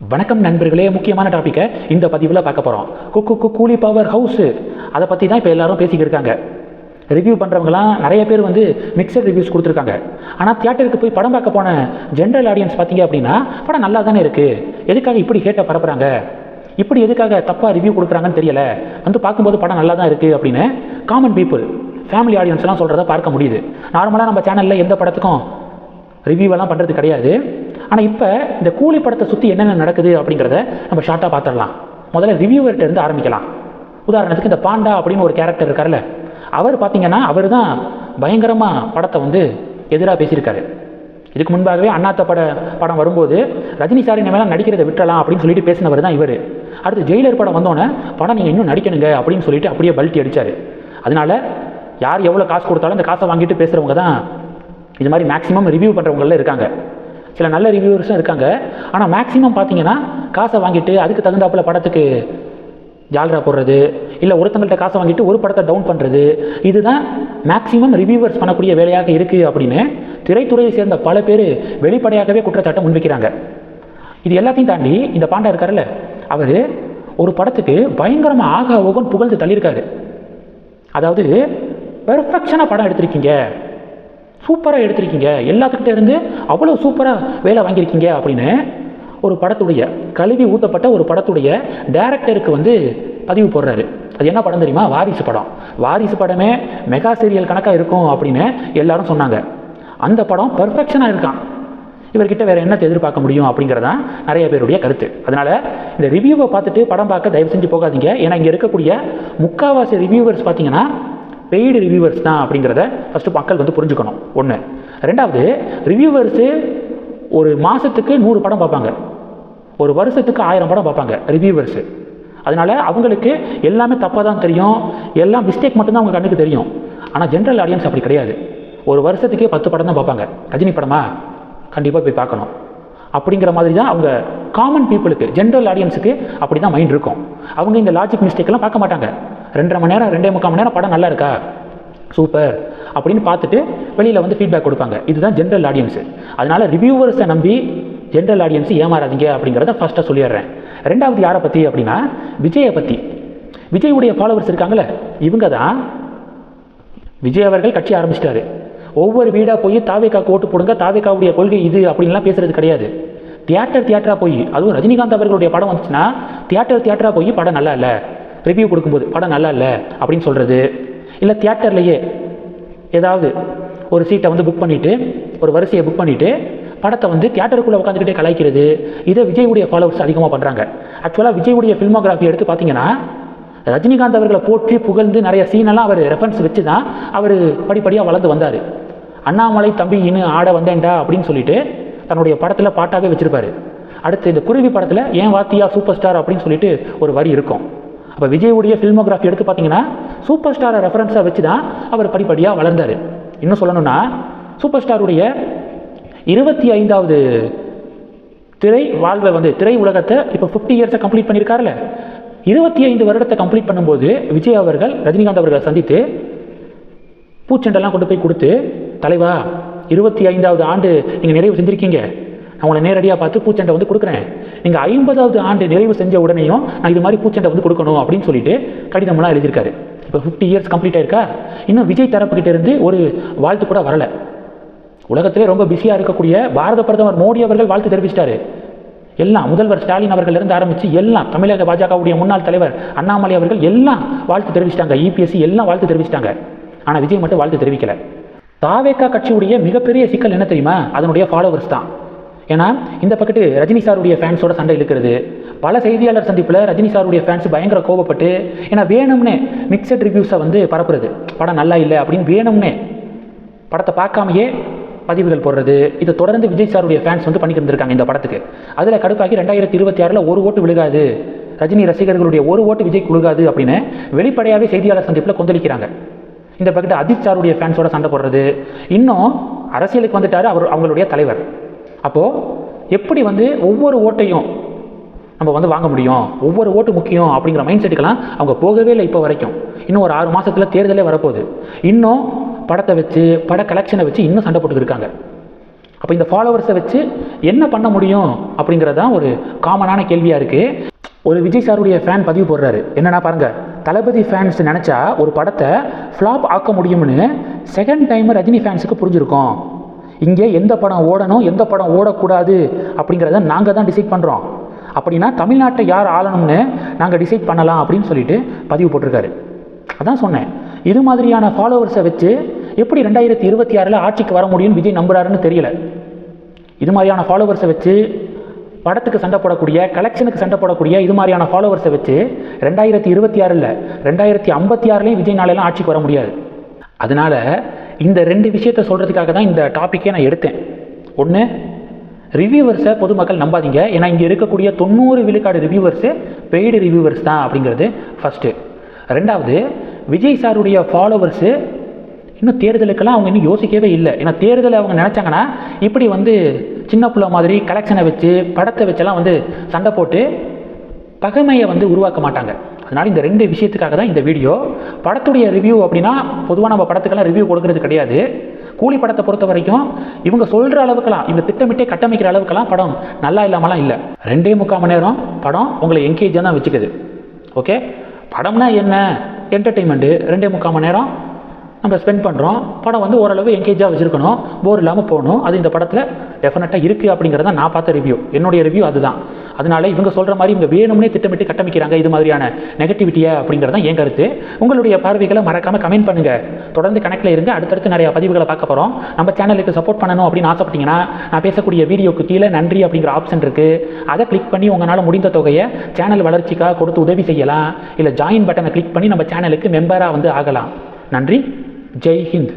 வணக்கம் நண்பர்களே முக்கியமான டாப்பிக்கை இந்த பதிவில் பார்க்க போகிறோம் குக்கு கு கூலி பவர் ஹவுஸு அதை பற்றி தான் இப்போ எல்லாரும் பேசிக்கிட்டு இருக்காங்க. ரிவ்யூ பண்ணுறவங்களாம் நிறைய பேர் வந்து மிக்சட் ரிவ்யூஸ் கொடுத்துருக்காங்க. ஆனால் தியேட்டருக்கு போய் படம் பார்க்க போன ஜென்ரல் ஆடியன்ஸ் பார்த்தீங்க அப்படின்னா படம் நல்லா தானே இருக்குது எதுக்காக இப்படி கேட்ட பரப்புகிறாங்க இப்படி எதுக்காக தப்பாக ரிவ்யூ கொடுக்குறாங்கன்னு தெரியல. வந்து பார்க்கும்போது படம் நல்லா தான் இருக்குது அப்படின்னு காமன் பீப்புள் ஃபேமிலி ஆடியன்ஸ்லாம் சொல்கிறத பார்க்க முடியுது. நார்மலாக நம்ம சேனலில் எந்த படத்துக்கும் ரிவ்யூவெல்லாம் பண்ணுறது கிடையாது. ஆனால் இப்போ இந்த கூலி படத்தை சுற்றி என்னென்ன நடக்குது அப்படிங்கிறத நம்ம ஷார்ட்டாக பார்த்துடலாம். முதல்ல ரிவ்யூவர்கிட்ட இருந்து ஆரம்பிக்கலாம். உதாரணத்துக்கு இந்த பாண்டா அப்படின்னு ஒரு கேரக்டர் இருக்கார்ல அவர் பார்த்தீங்கன்னா அவர் தான் பயங்கரமாக படத்தை வந்து எதிராக பேசியிருக்காரு. இதுக்கு முன்பாகவே அண்ணாத்த பட படம் வரும்போது ரஜினி சார் இந்த மேலே நடிக்கிறதை விட்டுறலாம் அப்படின்னு சொல்லிட்டு பேசினவர் தான் இவர். அடுத்து ஜெயிலர் படம் வந்தோன்னே படம் நீங்கள் இன்னும் நடிக்கணுங்க அப்படின்னு சொல்லிட்டு அப்படியே பல்ட்டி அடித்தார் அதனால யார் எவ்வளோ காசு கொடுத்தாலும் அந்த காசை வாங்கிட்டு பேசுகிறவங்க தான் இது மாதிரி மேக்ஸிமம் ரிவ்யூ பண்ணுறவங்களில் இருக்காங்க. சில நல்ல ரிவ்யூவர்ஸும் இருக்காங்க. ஆனால் மேக்ஸிமம் பார்த்தீங்கன்னா காசை வாங்கிட்டு அதுக்கு தகுந்தாப்புல படத்துக்கு ஜால்ரா போடுறது இல்லை ஒருத்தங்கள்ட்ட காசை வாங்கிட்டு ஒரு படத்தை டவுன் பண்ணுறது இதுதான் மேக்ஸிமம் ரிவ்யூவர்ஸ் பண்ணக்கூடிய வேலையாக இருக்குது அப்படின்னு திரைத்துறையை சேர்ந்த பல பேர் வெளிப்படையாகவே குற்றச்சாட்டை முன்வைக்கிறாங்க. இது எல்லாத்தையும் தாண்டி இந்த பாண்டா இருக்காருல்ல அவர் ஒரு படத்துக்கு பயங்கரமாக ஆக ஓகன் புகழ்ந்து தள்ளியிருக்காரு. அதாவது பெர்ஃபெக்ஷனாக படம் எடுத்திருக்கீங்க. சூப்பராக எடுத்திருக்கீங்க. எல்லாத்துக்கிட்ட இருந்து அவ்வளோ சூப்பராக வேலை வாங்கியிருக்கீங்க அப்படின்னு ஒரு படத்துடைய கழுவி ஊற்றப்பட்ட ஒரு படத்துடைய டேரக்டருக்கு வந்து பதிவு போடுறாரு. அது என்ன படம் தெரியுமா? வாரிசு படம். வாரிசு படமே மெகா சீரியல் கணக்காக இருக்கும் அப்படின்னு எல்லாரும் சொன்னாங்க. அந்த படம் பர்ஃபெக்ஷனாக இருக்கான். இவர்கிட்ட வேறு என்ன எதிர்பார்க்க முடியும் அப்படிங்கிறதான் நிறைய பேருடைய கருத்து. அதனால் இந்த ரிவ்யூவை பார்த்துட்டு படம் பார்க்க தயவு செஞ்சு போகாதீங்க. ஏன்னா இங்கே இருக்கக்கூடிய முக்காவாசி ரிவ்யூவர்ஸ் பார்த்தீங்கன்னா பெய்டு ரிவ்யூவர்ஸ் தான் அப்படிங்கிறத ஃபஸ்ட்டு மக்கள் வந்து புரிஞ்சுக்கணும். ஒன்று ரெண்டாவது ரிவ்யூவர்ஸு ஒரு மாதத்துக்கு நூறு படம் பார்ப்பாங்க. ஒரு வருஷத்துக்கு ஆயிரம் படம் பார்ப்பாங்க ரிவ்யூவர்ஸு அதனால் அவங்களுக்கு எல்லாமே தப்பாக தான் தெரியும். எல்லாம் மிஸ்டேக் மட்டும்தான் அவங்க கண்ணுக்கு தெரியும். ஆனால் ஜென்ரல் ஆடியன்ஸ் அப்படி கிடையாது. ஒரு வருஷத்துக்கே பத்து படம் தான் பார்ப்பாங்க. ரஜினி படமா? கண்டிப்பாக போய் பார்க்கணும். அப்படிங்கிற மாதிரி தான் அவங்க காமன் பீப்புளுக்கு ஜென்ரல் ஆடியன்ஸுக்கு அப்படி தான் மைண்ட் இருக்கும். அவங்க இந்த லாஜிக் மிஸ்டேக்கெல்லாம் பார்க்க மாட்டாங்க. ரெண்டரை மணி நேரம் ரெண்டே முக்கால் மணி நேரம் படம் நல்லா இருக்கா? சூப்பர் அப்படின்னு பார்த்துட்டு வெளியில் வந்து ஃபீட்பேக் கொடுப்பாங்க. இதுதான் ஜென்ரல் ஆடியன்ஸு அதனால் ரிவ்யூவர்ஸை நம்பி ஜென்ரல் ஆடியன்ஸ் ஏமாறாதீங்க அப்படிங்கிறத ஃபஸ்ட்டாக சொல்லிடுறேன். ரெண்டாவது யாரை பற்றி அப்படின்னா விஜயை பற்றி விஜயுடைய ஃபாலோவர்ஸ் இருக்காங்களே இவங்க தான் விஜய் அவர்கள் கட்சி ஆரம்பிச்சிட்டாரு. ஒவ்வொரு வீடாக போய் தாவேக்காக்கு ஓட்டு போடுங்க தாவேக்காவுடைய கொள்கை இது அப்படின்லாம் பேசுறது கிடையாது. தியேட்டர் தியேட்டராக போய் அதுவும் ரஜினிகாந்த் அவர்களுடைய படம் வந்துச்சுன்னா தியேட்டர் தியேட்டராக போய் படம் நல்லா இல்லை. ரிவ்யூ கொடுக்கும்போது படம் நல்லா இல்லை அப்படின்னு சொல்கிறது இல்லை தியேட்டர்லேயே ஏதாவது ஒரு சீட்டை வந்து புக் பண்ணிவிட்டு ஒரு வரிசையை புக் பண்ணிவிட்டு படத்தை வந்து தியேட்டருக்குள்ளே உட்காந்துக்கிட்டே கலாய்க்கிறது. இதை விஜயுடைய ஃபாலோவர்ஸ் அதிகமாக பண்ணுறாங்க ஆக்சுவலாக விஜயுடைய ஃபில்மோகிராஃபி எடுத்து பார்த்தீங்கன்னா ரஜினிகாந்த் அவர்களை போற்றி புகழ்ந்து நிறைய சீனெல்லாம் அவர் ரெஃபரன்ஸ் வச்சு தான் அவர் படிப்படியாக வளர்ந்து வந்தார். அண்ணாமலை தம்பி இன்னும் ஆட வந்தேன்டா அப்படின்னு சொல்லிட்டு தன்னுடைய படத்தில் பாட்டாகவே வச்சுருப்பாரு. அடுத்து இந்த குருவி படத்தில் ஏன் வாத்தியா சூப்பர் ஸ்டார் அப்படின்னு சொல்லிட்டு ஒரு வரி இருக்கும். அப்போ விஜயுடைய ஃபில்மோகிராஃபி எடுத்து பார்த்தீங்கன்னா சூப்பர் ஸ்டாரை ரெஃபரன்ஸாக வச்சு தான் அவர் படிப்படியாக வளர்ந்தார். இன்னும் சொல்லணும்னா சூப்பர் ஸ்டாருடைய இருபத்தி ஐந்தாவது திரை வாழ்வை வந்து திரை உலகத்தை இப்போ ஃபிஃப்டி இயர்ஸை கம்ப்ளீட் பண்ணியிருக்காருல்ல இருபத்தி ஐந்து வருடத்தை கம்ப்ளீட் பண்ணும்போது விஜய் அவர்கள் ரஜினிகாந்த் அவர்களை சந்தித்து பூச்செண்டெல்லாம் கொண்டு போய் கொடுத்து தலைவா இருபத்தி ஐந்தாவது ஆண்டு நீங்கள் நிறைவு செஞ்சுருக்கீங்க. அவங்களை நேரடியாக பார்த்து பூச்செண்டை வந்து கொடுக்குறேன். நீங்கள் ஐம்பதாவது ஆண்டு நிறைவு செஞ்ச உடனேயும் நான் இது மாதிரி பூச்செண்டை வந்து கொடுக்கணும் அப்படின்னு சொல்லிட்டு கடிதமெல்லாம் எழுதியிருக்காரு. இப்போ ஃபிஃப்டி இயர்ஸ் கம்ப்ளீட் ஆயிருக்கா? இன்னும் விஜய் தரப்புக்கிட்ட இருந்து ஒரு வாழ்த்து கூட வரலை. உலகத்திலே ரொம்ப பிஸியாக இருக்கக்கூடிய பாரத பிரதமர் மோடி அவர்கள் வாழ்த்து தெரிவிச்சிட்டாரு. எல்லாம் முதல்வர் ஸ்டாலின் அவர்கள் இருந்து ஆரம்பித்து எல்லாம் தமிழக பாஜகவுடைய முன்னாள் தலைவர் அண்ணாமலை அவர்கள் எல்லாம் வாழ்த்து தெரிவிச்சிட்டாங்க. இபிஎஸ்சி எல்லாம் வாழ்த்து தெரிவிச்சிட்டாங்க. ஆனால் விஜய் மட்டும் வாழ்த்து தெரிவிக்கலை. தாவேக்கா கட்சியுடைய மிகப்பெரிய சிக்கல் என்ன தெரியுமா? அதனுடைய ஃபாலோவர்ஸ் தான். ஏன்னா இந்த பக்கத்து ரஜினி சாருடைய ஃபேன்ஸோட சண்டை இழுக்கிறது. பல செய்தியாளர் சந்திப்பில் ரஜினி சாருடைய ஃபேன்ஸ் பயங்கர கோபப்பட்டு ஏன்னா வேணும்னே மிக்சட் ரிவ்யூஸை வந்து பரப்புறது. படம் நல்லா இல்லை அப்படின்னு வேணும்னே படத்தை பார்க்காமையே பதிவுகள் போடுறது. இதை தொடர்ந்து விஜய் சாருடைய ஃபேன்ஸ் வந்து பண்ணிக்கிட்டு இருந்திருக்காங்க இந்த படத்துக்கு. அதில் கடுப்பாக்கி ரெண்டாயிரத்தி இருபத்தி ஆறில் ஒரு ஓட்டு விழுகாது. ரஜினி ரசிகர்களுடைய ஒரு ஓட்டு விஜய் குழுகாது அப்படின்னு வெளிப்படையாகவே செய்தியாளர் சந்திப்பில் கொந்தளிக்கிறாங்க. இந்த பக்கத்து அஜித் சாருடைய ஃபேன்ஸோட சண்டை போடுறது. இன்னும் அரசியலுக்கு வந்துட்டார் அவர் அவங்களுடைய தலைவர். அப்போது எப்படி வந்து ஒவ்வொரு ஓட்டையும் நம்ம வந்து வாங்க முடியும்? ஒவ்வொரு ஓட்டு முக்கியம் அப்படிங்கிற மைண்ட் செட்டுக்கெல்லாம் அவங்க போகவே இல்லை இப்போ வரைக்கும். இன்னும் ஒரு ஆறு மாதத்தில் தேர்தலே வரப்போகுது. இன்னும் படத்தை வச்சு பட கலெக்ஷனை வச்சு இன்னும் சண்டை போட்டுக்கிட்டு இருக்காங்க. அப்போ இந்த ஃபாலோவர்ஸை வச்சு என்ன பண்ண முடியும் அப்படிங்கிறதான் ஒரு காமனான கேள்வியாக இருக்குது ஒரு விஜய் சாருடைய ஃபேன் பதிவு போடுறாரு. என்னென்னா பாருங்க தளபதி ஃபேன்ஸ் நினச்சா ஒரு படத்தை ஃப்ளாப் ஆக்க முடியும்னு செகண்ட் டைம் ரஜினி ஃபேன்ஸுக்கு புரிஞ்சிருக்கும். இங்கே எந்த படம் ஓடணும் எந்த படம் ஓடக்கூடாது அப்படிங்கிறத நாங்கள் தான் டிசைட் பண்ணுறோம் அப்படின்னா தமிழ்நாட்டை யார் ஆளணும்னு நாங்கள் டிசைட் பண்ணலாம் அப்படின்னு சொல்லிட்டு பதிவு போட்டிருக்காரு. அதான் சொன்னேன். இது மாதிரியான ஃபாலோவர்ஸை வச்சு எப்படி ரெண்டாயிரத்தி இருபத்தி ஆறில் ஆட்சிக்கு வர முடியும்னு விஜய் நம்புறாருன்னு தெரியல. இது மாதிரியான ஃபாலோவர்ஸை வச்சு படத்துக்கு சண்டை போடக்கூடிய கலெக்ஷனுக்கு சண்டை போடக்கூடிய இது மாதிரியான ஃபாலோவர்ஸை வச்சு ரெண்டாயிரத்தி இருபத்தி ஆறில் ரெண்டாயிரத்தி ஐம்பத்தி ஆறுலேயும் விஜய் நாளெல்லாம் ஆட்சிக்கு வர முடியாது. அதனால் இந்த ரெண்டு விஷயத்தை சொல்கிறதுக்காக தான் இந்த டாப்பிக்கே நான் எடுத்தேன். ஒன்று ரிவ்யூவர்ஸை பொதுமக்கள் நம்பாதீங்க. ஏன்னா இங்கே இருக்கக்கூடிய தொண்ணூறு விழுக்காடு ரிவ்யூவர்ஸு பெய்டு ரிவ்யூவர்ஸ் தான் அப்படிங்கிறது ஃபஸ்ட்டு ரெண்டாவது விஜய் சாருடைய ஃபாலோவர்ஸு இன்னும் தேர்தலுக்கெல்லாம் அவங்க இன்னும் யோசிக்கவே இல்லை. ஏன்னா தேர்தலை அவங்க நினச்சாங்கன்னா இப்படி வந்து சின்ன பிள்ளை மாதிரி கலெக்ஷனை வச்சு படத்தை வச்செல்லாம் வந்து சண்டை போட்டு பகைமையை வந்து உருவாக்க மாட்டாங்க. அதனால் இந்த ரெண்டு விஷயத்துக்காக தான் இந்த வீடியோ. படத்துடைய ரிவ்யூ அப்படின்னா பொதுவாக நம்ம படத்துக்கெல்லாம் ரிவ்யூ கொடுக்கறது கிடையாது. கூலி படத்தை பொறுத்த வரைக்கும் இவங்க சொல்கிற அளவுக்கெல்லாம் இவங்க திட்டமிட்டே கட்டமைக்கிற அளவுக்கெல்லாம் படம் நல்லா இல்லாமலாம் இல்லை. ரெண்டே முக்கால் மணி நேரம் படம் உங்களை என்கேஜாக தான் வச்சுக்குது. ஓகே படம்னா என்ன? என்டர்டெயின்மெண்ட்டு ரெண்டே முக்கால் மணி நேரம் நம்ம ஸ்பெண்ட் பண்ணுறோம் படம் வந்து ஓரளவு என்கேஜாக வச்சுருக்கணும். போர் இல்லாமல் போகணும். அது இந்த படத்தில் டெஃபினட்டாக இருக்குது அப்படிங்கிறத நான் பார்த்த ரிவ்யூ என்னுடைய ரிவ்யூ அதுதான். அதனால இவங்க சொல்கிற மாதிரி இவங்க வேணும்னே திட்டமிட்டு கட்டமைக்கிறாங்க இது மாதிரியான நெகட்டிவிட்டியா அப்படிங்கிறது தான் என் கருத்து. உங்களுடைய பார்வைகளை மறக்காமல் கமெண்ட் பண்ணுங்கள் தொடர்ந்து கணக்கில் இருங்க. அடுத்தடுத்து நிறைய பதிவுகளை பார்க்க போகிறோம் நம்ம சேனலுக்கு சப்போர்ட் பண்ணணும் அப்படின்னு ஆசைப்பட்டீங்கன்னா நான் பேசக்கூடிய வீடியோக்கு கீழே நன்றி அப்படிங்கிற ஆப்ஷன் இருக்குது அதை கிளிக் பண்ணி உங்களால் முடிந்த தொகையை சேனல் வளர்ச்சிக்காக கொடுத்து உதவி செய்யலாம். இல்லை ஜாயின் பட்டனை கிளிக் பண்ணி நம்ம சேனலுக்கு மெம்பராக வந்து ஆகலாம். நன்றி. ஜெய் ஹிந்த்.